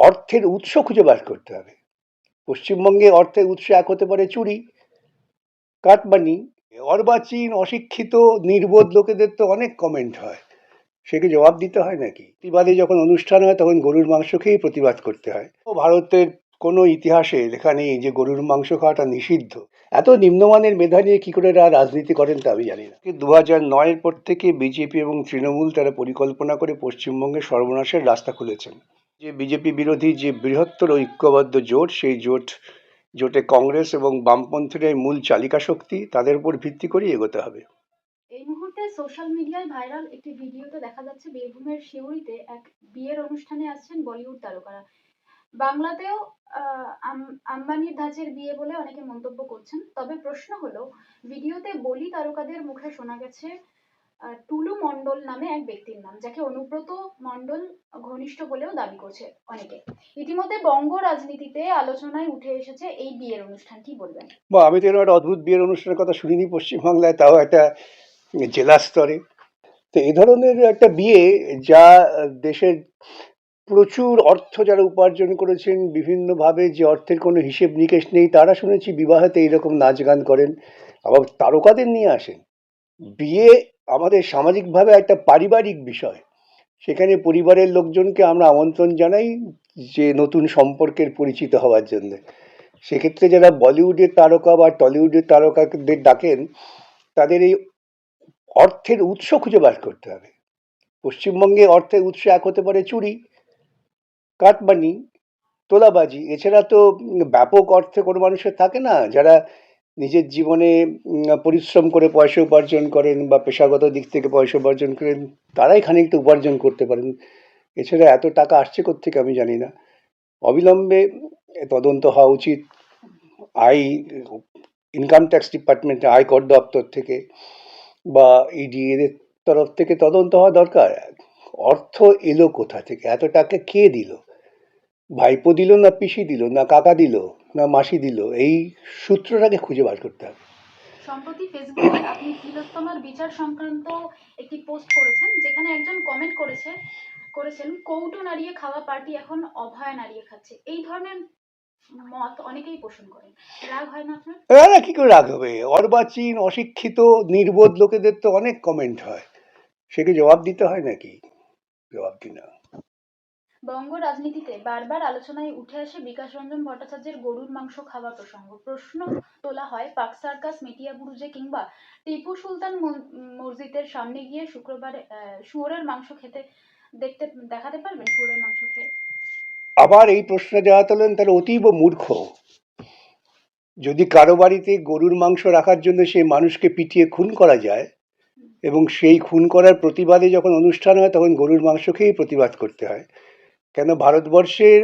অর্থের উৎস খুঁজে বার করতে হবে। পশ্চিমবঙ্গে অর্থের উৎস এক হতে পারে চুরি, কাটমানি, অর্বাচীন, অশিক্ষিত, নির্বোধ লোকেদের তো অনেক কমেন্ট হয়। সেকে জবাব দিতে হয় নাকি? প্রতিবাদে যখন অনুষ্ঠান হয়, তখন গরুর মাংস খেয়েই প্রতিবাদ করতে হয়। ও ভারতের কোনো ইতিহাসে লেখা নেই যে গরুর মাংস খাওয়াটা নিষিদ্ধ। এত নিম্নমানের মেধা নিয়ে কী করে রাজনীতি করেন তা আমি জানি না। দু হাজার নয়ের পর থেকে বিজেপি এবং তৃণমূল তারা পরিকল্পনা করে পশ্চিমবঙ্গে সর্বনাশের রাস্তা খুলেছেন। যে বিজেপি বিরোধী যে বৃহত্তর ঐক্যবদ্ধ জোট, সেই জোট, জোটে কংগ্রেস এবং বামপন্থীরাই মূল চালিকা শক্তি, তাদের উপর ভিত্তি করেই এগোতে হবে। এই মুহূর্তে সোশ্যাল মিডিয়ায় ভাইরাল একটি ভিডিওতে দেখা যাচ্ছে, বীরভূমের শিউরিতে এক বিয়ের অনুষ্ঠানে আসছেন বলিউড তারকারা। বাংলাতেও আম্বানির ধাঁচের বিয়ে বলে অনেকে মন্তব্য করছেন। তবে প্রশ্ন হলো, ভিডিওতে বলি তারকাদের মুখে শোনা গেছে টুলু মণ্ডল নামে এক ব্যক্তির নাম, যাকে অনুব্রত মণ্ডল ঘনিষ্ঠ বলেও দাবি করছে অনেকে। ইতিমধ্যে বঙ্গ রাজনীতিতে আলোচনায় উঠে এসেছে এই বিয়ের অনুষ্ঠান, কি বলবেন? বা আমি তো এরকম একটা অদ্ভুত বিয়ের অনুষ্ঠানের কথা শুনিনি পশ্চিমবাংলায়, তাও একটা জেলা স্তরে। তো এই ধরনের একটা বিয়ে যা দেশের প্রচুর অর্থ যারা উপার্জন করেছেন, বিভিন্নভাবে যে অর্থের কোনো হিসেব নিকেশ নেই, তারা শুনেছি বিবাহেতে এইরকম নাচ গান করেন, আবার তারকাদের নিয়ে আসেন। বিয়ে আমাদের সামাজিকভাবে একটা পারিবারিক বিষয়। সেখানে পরিবারের লোকজনকে আমরা আমন্ত্রণ জানাই যে নতুন সম্পর্কের পরিচিত হওয়ার জন্য। সেক্ষেত্রে যারা বলিউডের তারকা বা টলিউডের তারকাদের ডাকেন, তাদের এই অর্থের উৎস খুঁজে বার করতে হবে। পশ্চিমবঙ্গে অর্থের উৎস এক হতে পারে চুরি, কাটমানি, তোলাবাজি। এছাড়া তো ব্যাপক অর্থে কোনো মানুষের থাকে না। যারা নিজের জীবনে পরিশ্রম করে পয়সা উপার্জন করেন বা পেশাগত দিক থেকে পয়সা উপার্জন করেন, তারাই খানিকটা উপার্জন করতে পারেন। এছাড়া এত টাকা আসছে কোত্থেকে আমি জানি না। অবিলম্বে তদন্ত হওয়া উচিত। আই ইনকাম ট্যাক্স ডিপার্টমেন্টে আয়কর দপ্তর থেকে বা ইডি এদের তরফ থেকে তদন্ত হওয়া দরকার। অর্থ এলো কোথা থেকে? এত টাকা কে দিল? ভাইপো দিল না পিসি দিল না কাকা দিল না মাসি দিল? এই সূত্রটাকে খুঁজে বার করতে হবে। সম্প্রতি ফেসবুকে আপনি তিলোত্তমার বিচার সংক্রান্ত একটি পোস্ট করেছেন যেখানে একজন কমেন্ট করেছে করেছেন কৌটো নাড়িয়ে খাওয়া পার্টি এখন অভয়া নাড়িয়ে খাচ্ছে। এই ধরনের মত অনেকেই পোষণ করেন। রাগ হয় না আপনার? না কি করে রাগ হবে? অর্বাচীন অশিক্ষিত নির্বোধ লোকেদের তো অনেক কমেন্ট হয়। সেকে জবাব দিতে হয় নাকি? জবাব দিই না বঙ্গ রাজনীতিতে বারবার আলোচনায় উঠে আসে বিকাশ রঞ্জন ভট্টাচার্যের গরুর মাংস খাওয়া প্রসঙ্গ। প্রশ্ন তোলা হয়, পাক সার্কাস, মেটিয়া বুরুজে কিংবা টিপু সুলতান মসজিদের সামনে গিয়ে শুক্রবার শুয়োরের মাংস খেতে দেখতে, দেখাতে পারবেন শুয়োরের মাংস খেয়ে? আবার এই প্রশ্ন যারা তোলেন তারা অতীব মূর্খ। যদি কারও বাড়িতে গরুর মাংস রাখার জন্য সেই মানুষকে পিটিয়ে খুন করা যায় এবং সেই খুন করার প্রতিবাদে যখন অনুষ্ঠান হয়, তখন গরুর মাংস খেয়েই প্রতিবাদ করতে হয়। কেন ভারতবর্ষের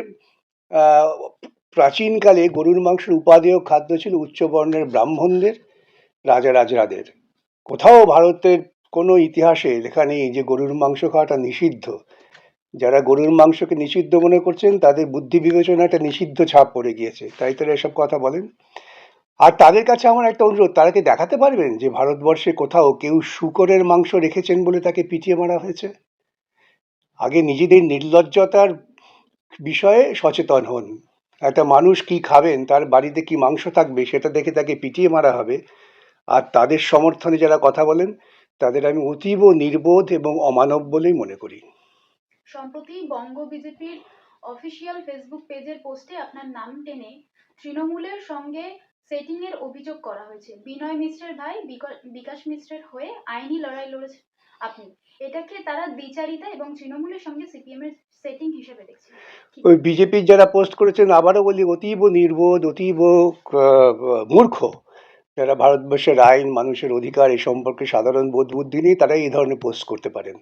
প্রাচীনকালে গরুর মাংসের উপাদেয় খাদ্য ছিল উচ্চবর্ণের ব্রাহ্মণদের, রাজা রাজরাদের। কোথাও ভারতের কোনো ইতিহাসে লেখা নেই যে গরুর মাংস খাওয়াটা নিষিদ্ধ। যারা গরুর মাংসকে নিষিদ্ধ মনে করছেন, তাদের বুদ্ধি বিবেচনা একটা নিষিদ্ধ ছাপ পড়ে গিয়েছে। তাই তারা এসব কথা বলেন। আর তাদের কাছে আমার একটা অনুরোধ, তারা কি দেখাতে পারবেন যে ভারতবর্ষে কোথাও কেউ শুকরের মাংস রেখেছেন বলে তাকে পিটিয়ে মারা হয়েছে? আগে নিজেদের নির্লজ্জতার বিষয়ে সচেতন হন। একটা মানুষ কি খাবেন, তার বাড়িতে কি মাংস থাকবে, সেটা দেখে তাকে পিটিয়ে মারা হবে। আর তাদের সমর্থনে যারা কথা বলেন, তাদের আমি অতীব নির্বোধ এবং অমানব বলেই মনে করি। সম্প্রতি বঙ্গ বিজেপির অফিসিয়াল ফেসবুক পেজের পোস্টে আপনার নাম টেনে তৃণমূলের সঙ্গে সেটিং এর অভিযোগ করা হয়েছে। বিনয় মিশ্রের ভাই বিক- বিকাশ মিশ্রের হয়ে আইনি লড়াই লড়েছে আপনি। এটাকে তারা দ্বিচারিতা এবং তৃণমূলের সঙ্গে সিপিএম এর সেটিং হিসেবে দেখছে। ওই বিজেপির যারা পোস্ট করেছেন, আবারও বলি, অতীব নির্বোধ, অতীব মূর্খ। যারা ভারতবর্ষের আইন, মানুষের অধিকার এই সম্পর্কে সাধারণ বোধ, বুদ্ধি নেই তারাই এই ধরনের পোস্ট করতে পারেন।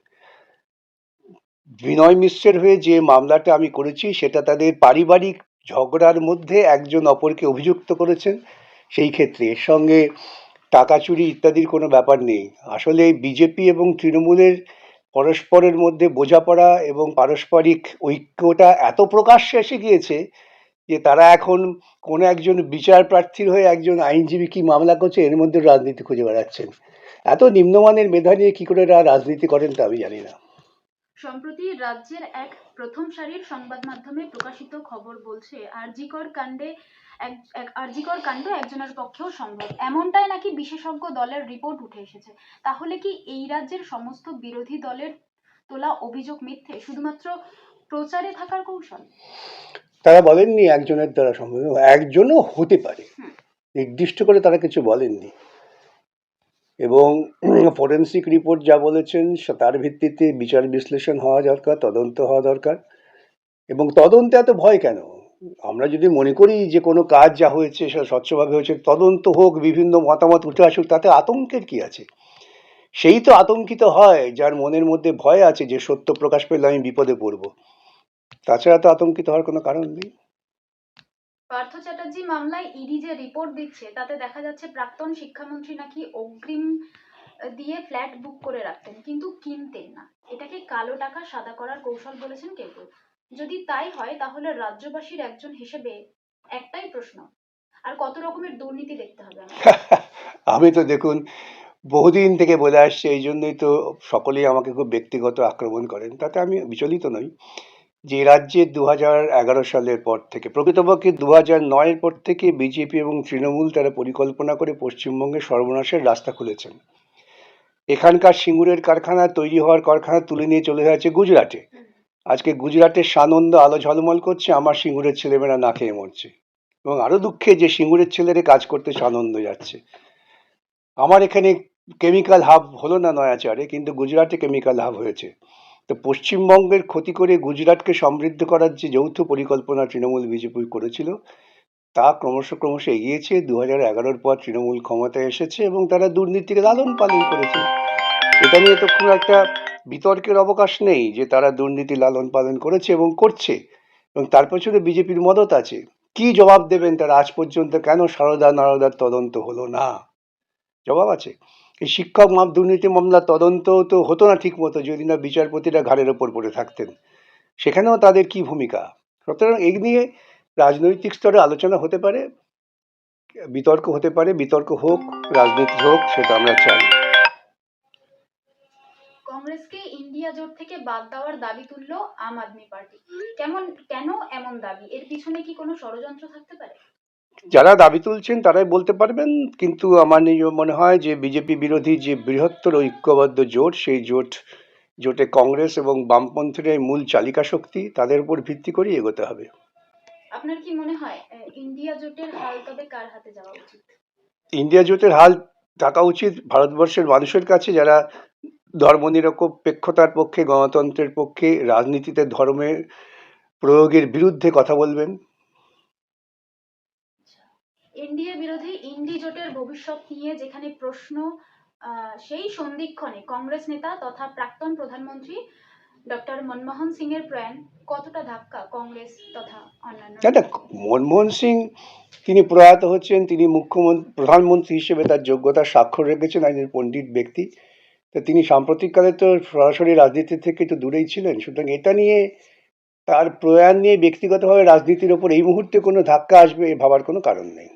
বিনয় মিশ্রের হয়ে যে মামলাটা আমি করেছি, সেটা তাদের পারিবারিক ঝগড়ার মধ্যে একজন অপরকে অভিযুক্ত করেছেন। সেই ক্ষেত্রে এর সঙ্গে টাকা চুরি ইত্যাদির কোনো ব্যাপার নেই। আসলে বিজেপি এবং তৃণমূলের পরস্পরের মধ্যে বোঝাপড়া এবং পারস্পরিক ঐক্যটা এত প্রকাশ্যে এসে গিয়েছে যে তারা এখন কোনো একজন বিচার প্রার্থীর হয়ে একজন আইনজীবী কি মামলা করছে, এর মধ্যে রাজনীতি খুঁজে বেড়াচ্ছেন। এত নিম্নমানের মেধা নিয়ে কি করে রাজনীতি করেন তা আমি জানি না। সম্প্রতি রাজ্যের এক প্রথম সারির সংবাদ মাধ্যমে প্রকাশিত খবর বলছে, আরজিকর কাণ্ডে এক এক- আরজিকর কাণ্ড একজনের পক্ষেও সম্ভব। এমনটাই নাকি বিশেষজ্ঞ দলের রিপোর্ট উঠে এসেছে। তাহলে কি এই রাজ্যের সমস্ত বিরোধী দলের তোলা অভিযোগ মিথ্যে? শুধুমাত্র প্রচারে থাকার কৌশল? তারা বলেননি একজনের দ্বারা সম্ভব একজনও হতে পারে। নির্দিষ্ট করে তারা কিছু বলেননি। এবং ফরেন্সিক রিপোর্ট যা বলেছেন তার ভিত্তিতে বিচার বিশ্লেষণ হওয়া দরকার তদন্ত হওয়া দরকার। এবং তদন্তে এত ভয় কেন? আমরা যদি মনে করি যে কোনো কাজ যা হয়েছে সেটা স্বচ্ছভাবে হয়েছে, তদন্ত হোক, বিভিন্ন মতামত উঠে আসুক, তাতে আতঙ্কের কি আছে? সেই তো আতঙ্কিত হয়, যার মনের মধ্যে ভয় আছে যে সত্য প্রকাশ পেলে আমি বিপদে পড়ব। তাছাড়া তো আতঙ্কিত হওয়ার কোনো কারণ নেই। পার্থ চ্যাটার্জি মামলায় ইডি যে রিপোর্ট দিচ্ছে, তাতে দেখা যাচ্ছে প্রাক্তন শিক্ষামন্ত্রী নাকি অগ্রিম দিয়ে ফ্ল্যাট বুক করে রাখতেন, কিন্তু কিনতেন না। এটাকে কালো টাকা সাদা করার কৌশল বলেছেন কেউ। যদি তাই হয়, তাহলে রাজ্যবাসীর একজন হিসেবে একটাই প্রশ্ন, আর কত রকমের দুর্নীতি দেখতে হবে আমি তো দেখুন, বহুদিন থেকে বলে আসছি, এই জন্যই তো সকলেই আমাকে খুব ব্যক্তিগত আক্রমণ করেন। তাতে আমি বিচলিত নই যে রাজ্যে দু এগারো সালের পর থেকে, প্রকৃতপক্ষে দু হাজার নয়ের পর থেকে বিজেপি এবং তৃণমূল তারা পরিকল্পনা করে পশ্চিমবঙ্গে সর্বনাশের রাস্তা খুলেছেন। এখানকার সিঙ্গুরের কারখানা, তৈরি হওয়ার কারখানা তুলে নিয়ে চলে যাচ্ছে গুজরাটে। আজকে গুজরাটের সানন্দ আলো ঝলমল করছে, আমার সিঙ্গুরের ছেলেমেয়েরা না খেয়ে মরছে। এবং আরও দুঃখে যে সিঙ্গুরের ছেলেরা কাজ করতে সানন্দ যাচ্ছে। আমার এখানে কেমিক্যাল হাব হলো না নয়াচারে, কিন্তু গুজরাটে কেমিক্যাল হাব হয়েছে। তো পশ্চিমবঙ্গের ক্ষতি করে গুজরাটকে সমৃদ্ধ করার যে যৌথ পরিকল্পনা তৃণমূল বিজেপি করেছিল, তা ক্রমশ ক্রমশ এগিয়েছে। দু হাজার এগারোর পর তৃণমূল ক্ষমতায় এসেছে এবং তারা দুর্নীতিকে লালন পালন করেছে। এটা নিয়ে তো খুব একটা বিতর্কের অবকাশ নেই যে তারা দুর্নীতি লালন পালন করেছে এবং করছে এবং তার পেছনে বিজেপির মদত আছে। কি জবাব দেবেন তারা আজ পর্যন্ত? কেন সারদা নারদার তদন্ত হলো না? জবাব আছে। এই শিক্ষক মাপ দুর্নীতি মামলার তদন্ত তো হতো না ঠিক মতো যদি না বিচারপতিরা ঘাড়ের ওপর পড়ে থাকতেন। সেখানেও তাদের কি ভূমিকা? সুতরাং এই নিয়ে রাজনৈতিক স্তরে আলোচনা হতে পারে, বিতর্ক হতে পারে, বিতর্ক হোক, রাজনীতি হোক, সেটা আমরা চাই। ইন্ডিয়া জোট থেকে বাদ দেওয়ার দাবি তুললো আম আদমি পার্টি। কেমন কেন এমন দাবি? এর পিছনে কি কোনো ষড়যন্ত্র থাকতে পারে? যারা দাবি তুলছেন তারাই বলতে পারবেন কিন্তু আমার নিজ মনে হয় যে বিজেপি বিরোধী যে বৃহত্তর ঐক্যবদ্ধ জোট সেই জোট জোটে কংগ্রেস এবং বামপন্থীরাই মূল চালিকা শক্তি তাদের উপর ভিত্তি করে এগোতে হবে। আপনার কি মনে হয় ইন্ডিয়া জোটের হাল তবে কার হাতে যাওয়া উচিত? ইন্ডিয়া জোটের হাল থাকা উচিত ভারতবর্ষের মানুষের কাছে যারা ধর্মনিরপেক্ষতার পক্ষে গণতন্ত্রের পক্ষে রাজনীতিতে ধর্মের প্রয়োগের বিরুদ্ধে কথা বলবেন। এনডিএ বিরোধী ইন্ডি জোটের ভবিষ্যৎ নিয়ে যেখানে প্রশ্ন সেই সন্ধিক্ষণে কংগ্রেস নেতা তথা প্রাক্তন প্রধানমন্ত্রী ডক্টর মনমোহন সিং এর প্রয়াণ কতটা ধাক্কা কংগ্রেস তথা অন্যান্য মনমোহন সিং তিনি প্রয়াত হচ্ছেন তিনি মুখ্যমন্ত্রী প্রধানমন্ত্রী হিসেবে তার যোগ্যতার স্বাক্ষর রেখেছেন একজন পণ্ডিত ব্যক্তি। তো তিনি সাম্প্রতিককালে তো সরাসরি রাজনীতি থেকে তো দূরেই ছিলেন। সুতরাং এটা নিয়ে তার প্রয়াণ নিয়ে ব্যক্তিগতভাবে রাজনীতির ওপর এই মুহূর্তে কোনো ধাক্কা আসবে এ ভাবার কোনো কারণ নেই।